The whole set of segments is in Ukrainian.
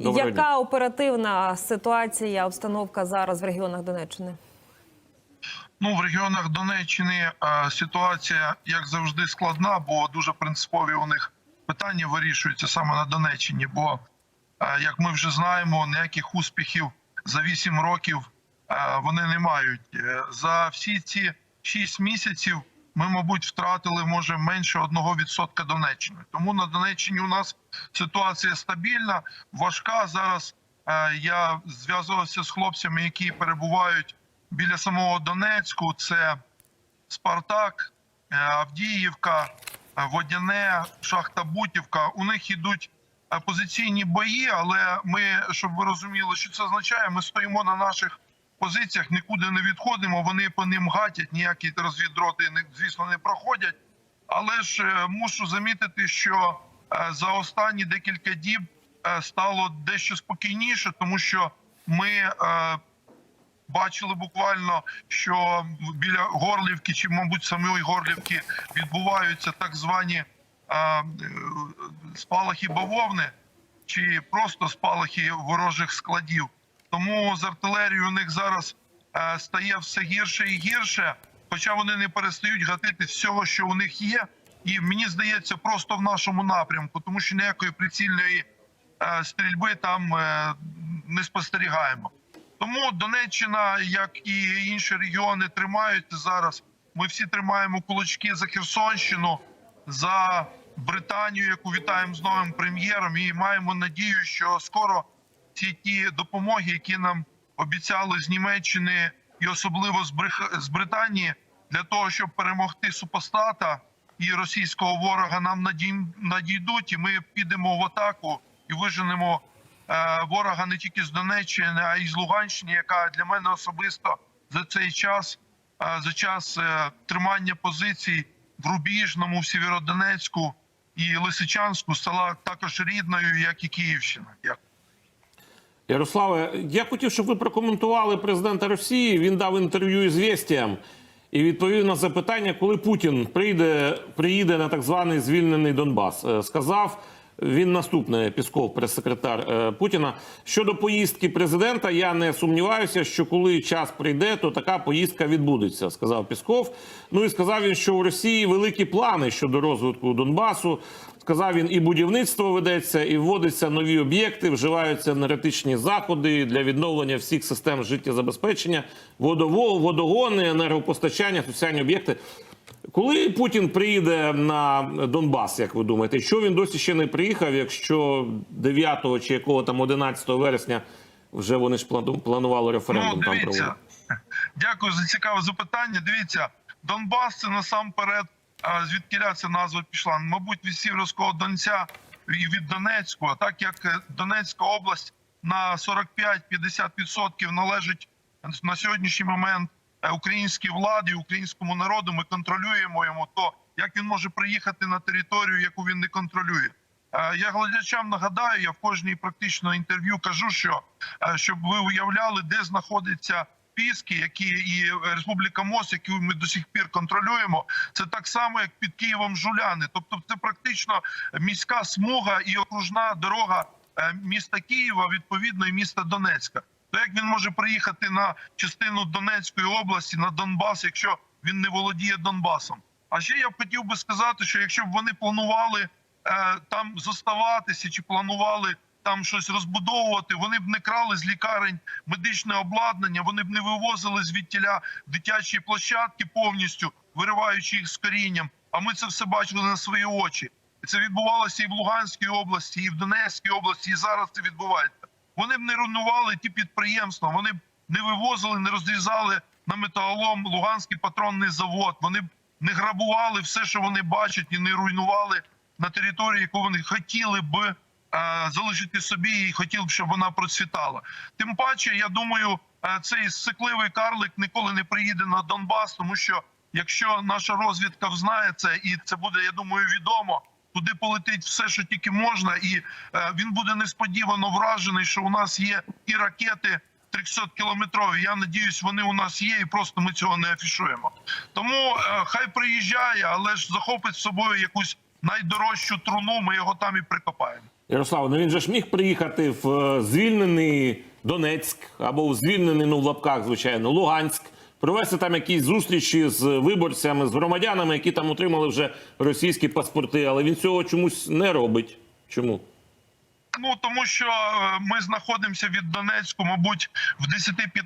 Доброго Яка дня. оперативна ситуація, обстановка зараз в регіонах Донеччини? Ну, в регіонах Донеччини е, ситуація, як завжди, складна, бо дуже принципові у них питання вирішуються саме на Донеччині. Бо, е, як ми вже знаємо, ніяких успіхів за 8 років е, вони не мають. Е, За всі ці 6 місяців ми, мабуть, втратили може менше 1% Донеччини. Тому на Донеччині у нас ситуація стабільна, важка. Зараз е, я зв'язувався з хлопцями, які перебувають біля самого Донецьку. Це Спартак, е, Авдіївка, е, Водяне, Шахта Бутівка. У них ідуть е, позиційні бої, але ми, щоб ви розуміли, що це означає, ми стоїмо на наших позиціях, нікуди не відходимо. Вони по ним гатять, ніякі розвідроти, звісно, не проходять. Але ж е, мушу замітити, що е, за останні декілька діб е, стало дещо спокійніше, тому що ми бачили буквально, що біля Горлівки чи, мабуть, самої Горлівки відбуваються так звані спалахи бавовни чи просто спалахи ворожих складів. Тому з артилерією у них зараз е, стає все гірше і гірше, хоча вони не перестають гатити всього, що у них є. І мені здається, просто в нашому напрямку, тому що ніякої прицільної е, стрільби там е, не спостерігаємо. Тому Донеччина, як і інші регіони, тримаються зараз. Ми всі тримаємо кулачки за Херсонщину, за Британію, яку вітаємо з новим прем'єром, і маємо надію, що скоро ці ті допомоги, які нам обіцяли з Німеччини і особливо з Британії, для того, щоб перемогти супостата і російського ворога, нам надій- надійдуть, і ми підемо в атаку і виженемо е, ворога не тільки з Донеччини, а й з Луганщини, яка для мене особисто за цей час, е, за час е, тримання позицій в Рубіжному, в Сєвєродонецьку і Лисичанську стала також рідною, як і Київщина. Дякую. Ярославе, я хотів, щоб ви прокоментували президента Росії. Він дав інтерв'ю «Ізвєстіям» і відповів на запитання, коли Путін прийде, приїде на так званий звільнений Донбас. Е, Сказав він наступне, Пісков, прес-секретар е, Путіна. Щодо поїздки президента, я не сумніваюся, що коли час прийде, то така поїздка відбудеться, сказав Пісков. Ну і сказав він, що у Росії великі плани щодо розвитку Донбасу. Сказав він, і будівництво ведеться, і вводяться нові об'єкти, вживаються енергетичні заходи для відновлення всіх систем життєзабезпечення, водово, водогони, енергопостачання, соціальні об'єкти. Коли Путін приїде на Донбас, як ви думаєте, що він досі ще не приїхав, якщо 9 чи якого там 11 вересня вже вони ж планували референдум Ну, там проводити? дякую за цікаве запитання. Дивіться, Донбас це насамперед, звідкіля ця назва пішла. Мабуть, від Сіверського Донця і від Донецького, так як е, Донецька область на 45-50% належить на сьогоднішній момент е, українській владі, українському народу. Ми контролюємо йому. То як він може приїхати на територію, яку він не контролює? Е, Я глядачам нагадаю, я в кожній практично інтерв'ю кажу, що щоб ви уявляли, де знаходиться Піски, які і Республіка Мос, яку ми до сих пір контролюємо, це так само, як під Києвом Жуляни. Тобто, це практично міська смуга і окружна дорога е, міста Києва, відповідно, і міста Донецька. То як він може приїхати на частину Донецької області на Донбас, якщо він не володіє Донбасом? А ще я б хотів би сказати, що якщо б вони планували е, там зоставатися чи планували там щось розбудовувати, вони б не крали з лікарень медичне обладнання, вони б не вивозили звідтіля дитячі площадки повністю, вириваючи їх з корінням. А ми це все бачили на свої очі. Це відбувалося і в Луганській області, і в Донецькій області, і зараз це відбувається. Вони б не руйнували ті підприємства, вони б не вивозили, не розрізали на металолом Луганський патронний завод. Вони б не грабували все, що вони бачать, і не руйнували на території, яку вони хотіли б е, залишити собі, і хотіли б, щоб вона процвітала. Тим паче, я думаю, е, цей сикливий карлик ніколи не приїде на Донбас, тому що якщо наша розвідка взнає це, і це буде, я думаю, відомо. Туди полетить все, що тільки можна, і е, він буде несподівано вражений, що у нас є і ракети 300 кілометрові. Я надіюсь, вони у нас є, і просто ми цього не афішуємо. Тому е, хай приїжджає, але ж захопить з собою якусь найдорожчу труну. Ми його там і прикопаємо. Ярослав, ну він же ж міг приїхати в е, звільнений Донецьк або в звільнений, ну в лапках, звичайно, Луганськ, провести там якісь зустрічі з виборцями, з громадянами, які там отримали вже російські паспорти, але він цього чомусь не робить. Чому? Ну тому що е, ми знаходимося від Донецьку, мабуть, в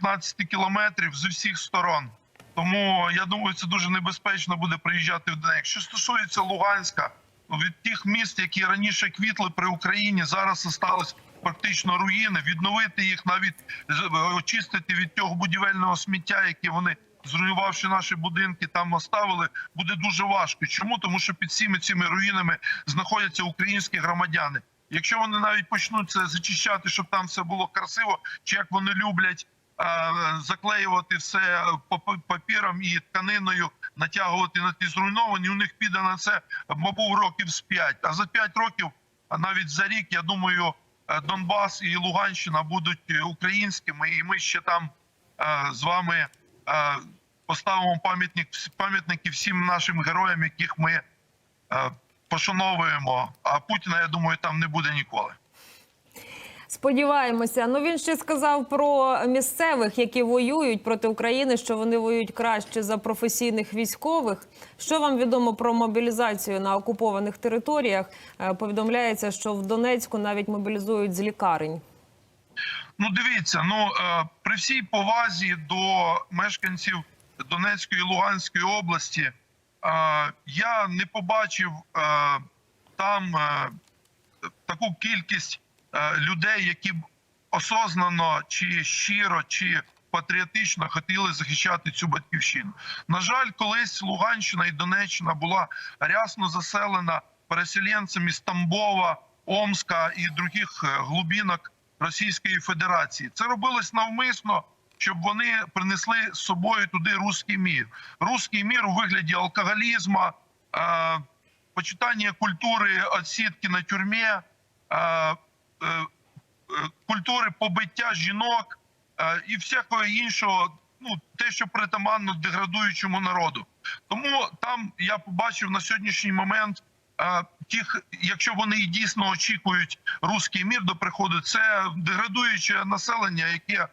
10-15 кілометрів з усіх сторон. Тому я думаю, це дуже небезпечно буде приїжджати в Донецьк. Що стосується Луганська, від тих міст, які раніше квітли при Україні, зараз залишились практично руїни. Відновити їх, навіть з- очистити від цього будівельного сміття, яке вони. Зруйнувавши наші будинки, там оставили, буде дуже важко. Чому? Тому що під всіми цими руїнами знаходяться українські громадяни. Якщо вони навіть почнуть це зачищати, щоб там все було красиво, чи як вони люблять е, заклеювати все пап- папіром і тканиною, натягувати на ті зруйновані, у них піде на це, мабуть, років з п'ять. А за п'ять років, а навіть за рік, я думаю, е, Донбас і Луганщина будуть е, українськими, і ми ще там е, з вами поставимо пам'ятник пам'ятники всім нашим героям, яких ми пошановуємо. А Путіна, я думаю, там не буде ніколи. Сподіваємося. Ну він ще сказав про місцевих, які воюють проти України, що вони воюють краще за професійних військових. Що вам відомо про мобілізацію на окупованих територіях? Е, Повідомляється, що в Донецьку навіть мобілізують з лікарень. Ну, дивіться, ну е, при всій повазі до мешканців Донецької і Луганської області, е, я не побачив там таку кількість людей, які б осознано чи щиро, чи патріотично хотіли захищати цю батьківщину. На жаль, колись Луганщина і Донеччина була рясно заселена переселенцями з Тамбова, Омська і других е, глубинок Російської Федерації. Це робилось навмисно, щоб вони принесли з собою туди руський мір. Руський мір у вигляді алкоголізму, е, почитання культури відсідки на тюрмі, е, е, е, культури побиття жінок е, і всякого іншого, ну те, що притаманно деградуючому народу. Тому там я побачив на сьогоднішній момент. е, Тих, якщо вони і дійсно очікують руський мір до приходу, це деградуюче населення, яке е,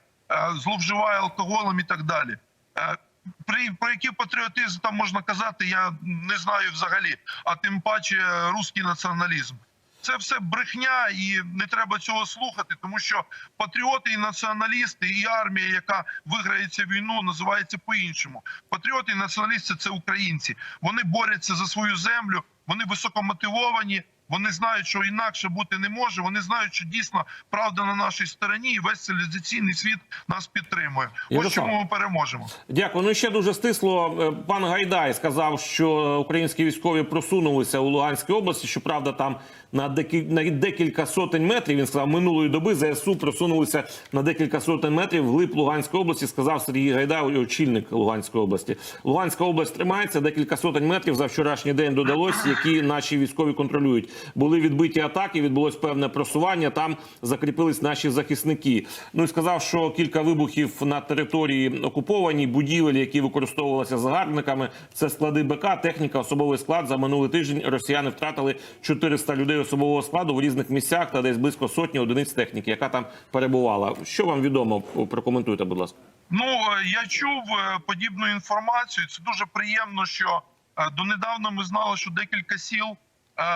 зловживає алкоголем і так далі. Е, При про який патріотизм там можна казати, я не знаю взагалі. А тим паче е, руський націоналізм. Це все брехня, і не треба цього слухати, тому що патріоти і націоналісти, і армія, яка виграє цю війну, називається по-іншому. Патріоти і націоналісти це українці. Вони борються за свою землю, вони високомотивовані. Вони знають, що інакше бути не може. Вони знають, що дійсно правда на нашій стороні, і весь цивілізаційний світ нас підтримує. Ось Ярослав. чому ми переможемо. Дякую. Ну ще дуже стисло. е, Пан Гайдай сказав, що українські військові просунулися у Луганській області. Щоправда, там на декіль- на декілька сотень метрів. Він сказав, минулої доби ЗСУ просунулися на декілька сотень метрів вглиб Луганської області. Сказав Сергій Гайдай, очільник Луганської області. Луганська область тримається декілька сотень метрів за вчорашній день додалось, які наші військові контролюють. Були відбиті атаки, відбулось певне просування. Там закріпились наші захисники. Ну і сказав, що кілька вибухів на території окупованій, будівель, які використовувалися загарбниками. Це склади БК, техніка, особовий склад. За минулий тиждень росіяни втратили 400 людей особового складу в різних місцях та десь близько сотні одиниць техніки, яка там перебувала. Що вам відомо? Прокоментуйте, будь ласка. Ну е, я чув е, подібну інформацію. Це дуже приємно, що е, донедавна ми знали, що декілька сіл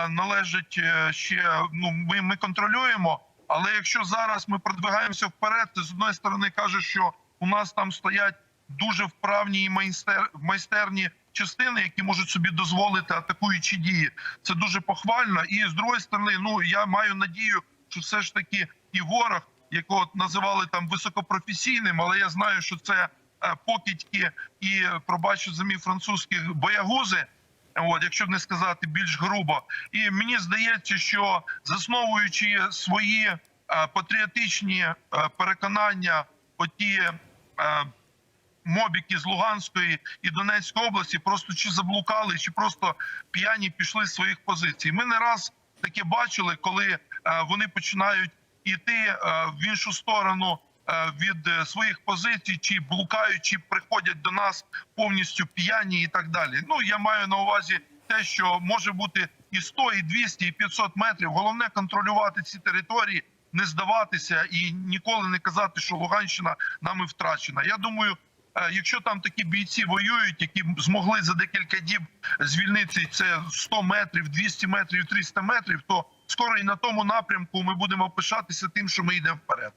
належать е, ще. Ну ми, ми контролюємо. Але якщо зараз ми продвигаємося вперед, то з одної сторони каже, що у нас там стоять дуже вправні і майстер майстерні частини, які можуть собі дозволити атакуючі дії. Це дуже похвально. І з другої сторони, ну я маю надію, що все ж таки і ворог, якого називали там високопрофесійним, але я знаю, що це е, покидьки і пробачу за мій французьких боягузи. От, якщо не сказати більш грубо, і мені здається, що засновуючи свої е, патріотичні е, переконання, оті мобіки з Луганської і Донецької області просто чи заблукали, чи просто п'яні пішли з своїх позицій. Ми не раз таке бачили, коли е, вони починають іти е, в іншу сторону е, від своїх позицій, чи блукають, чи приходять до нас повністю п'яні і так далі. Ну я маю на увазі те, що може бути і 100, і 200, і 500 метрів. Головне контролювати ці території, не здаватися і ніколи не казати, що Луганщина нами втрачена. Я думаю, якщо там такі бійці воюють, які змогли за декілька діб звільнити це 100 метрів, 200 метрів, 300 метрів, то скоро і на тому напрямку ми будемо пишатися тим, що ми йдемо вперед.